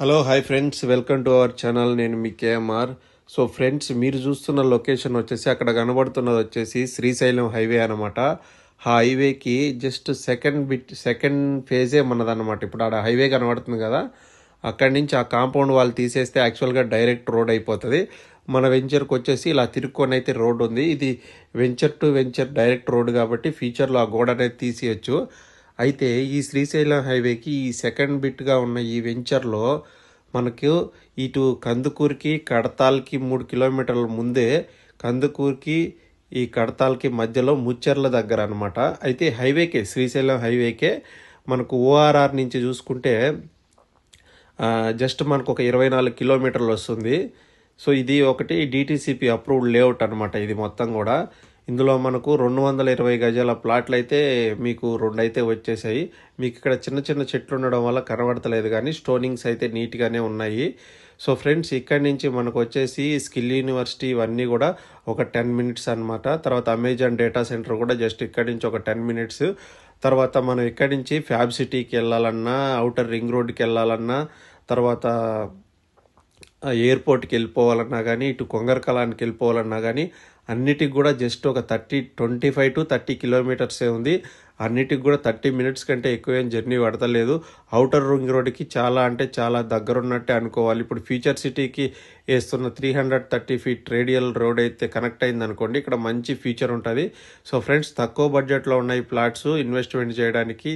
Hello hi friends welcome to our channel నేను మీ KMR so friends మీరు చూస్తున్న లొకేషన్ వచ్చేసి అక్కడ కనబడుతున్నది వచ్చేసి శ్రీశైలం హైవే అనమాట ఆ హైవేకి జస్ట్ సెకండ్ బిట్ సెకండ్ ఫేజే మనదన్నమాట. ఇప్పుడు ఆడ హైవే కనబడుతుంది కదా అక్కడి నుంచి ఆ కాంపౌండ్ వాళ్ళు తీసేస్తే యాక్చువల్గా డైరెక్ట్ రోడ్ అయిపోతుంది. మన వెంచర్కి వచ్చేసి ఇలా తిరుక్కొని అయితే రోడ్ ఉంది. ఇది venture to venture direct road కాబట్టి ఫ్యూచర్లో ఆ గోడ అనేది తీసేయచ్చు. అయితే ఈ శ్రీశైలం హైవేకి ఈ సెకండ్ బిట్గా ఉన్న ఈ వెంచర్లో మనకు ఇటు కందుకూరుకి కడతాల్కి మూడు కిలోమీటర్ల ముందే కందుకూరికి ఈ కడతాల్కి మధ్యలో ముచ్చెర్ల దగ్గర అనమాట అయితే హైవేకే శ్రీశైలం హైవేకే మనకు ఓఆర్ఆర్ నుంచి చూసుకుంటే జస్ట్ మనకు ఒక ఇరవై నాలుగు కిలోమీటర్లు వస్తుంది. సో ఇది ఒకటి డిటీసీపీ అప్రూవ్డ్ లేఅవుట్ అనమాట ఇది మొత్తం కూడా. ఇందులో మనకు రెండు వందల ఇరవై గజాల ప్లాట్లు అయితే మీకు రెండు అయితే వచ్చేసాయి. మీకు ఇక్కడ చిన్న చిన్న చెట్లు ఉండడం వల్ల కనబడతలేదు కానీ స్టోనింగ్స్ అయితే నీట్గానే ఉన్నాయి. సో ఫ్రెండ్స్ ఇక్కడి నుంచి మనకు వచ్చేసి స్కిల్ యూనివర్సిటీ ఇవన్నీ కూడా ఒక టెన్ మినిట్స్ అన్నమాట. తర్వాత అమెజాన్ డేటా సెంటర్ కూడా జస్ట్ ఇక్కడి నుంచి ఒక టెన్ మినిట్స్. తర్వాత మనం ఇక్కడి నుంచి ఫ్యాబ్ సిటీకి వెళ్ళాలన్నా అవుటర్ రింగ్ రోడ్కి వెళ్ళాలన్నా తర్వాత ఎయిర్పోర్ట్కి వెళ్ళిపోవాలన్నా కానీ ఇటు కొంగరకలానికి వెళ్ళిపోవాలన్నా కానీ అన్నిటికి కూడా జస్ట్ ఒక thirty twenty five to thirty కిలోమీటర్సే ఉంది. అన్నిటికి కూడా థర్టీ మినిట్స్ కంటే ఎక్కువ ఏం జర్నీ పడతలేదు. అవుటర్ రింగ్ రోడ్కి చాలా అంటే చాలా దగ్గర ఉన్నట్టే అనుకోవాలి. ఇప్పుడు ఫ్యూచర్ సిటీకి వేస్తున్న three hundred thirty feet radial road అయితే కనెక్ట్ అయింది అనుకోండి ఇక్కడ మంచి ఫ్యూచర్ ఉంటుంది. సో ఫ్రెండ్స్ తక్కువ బడ్జెట్లో ఉన్న ఈ ప్లాట్స్ ఇన్వెస్ట్మెంట్ చేయడానికి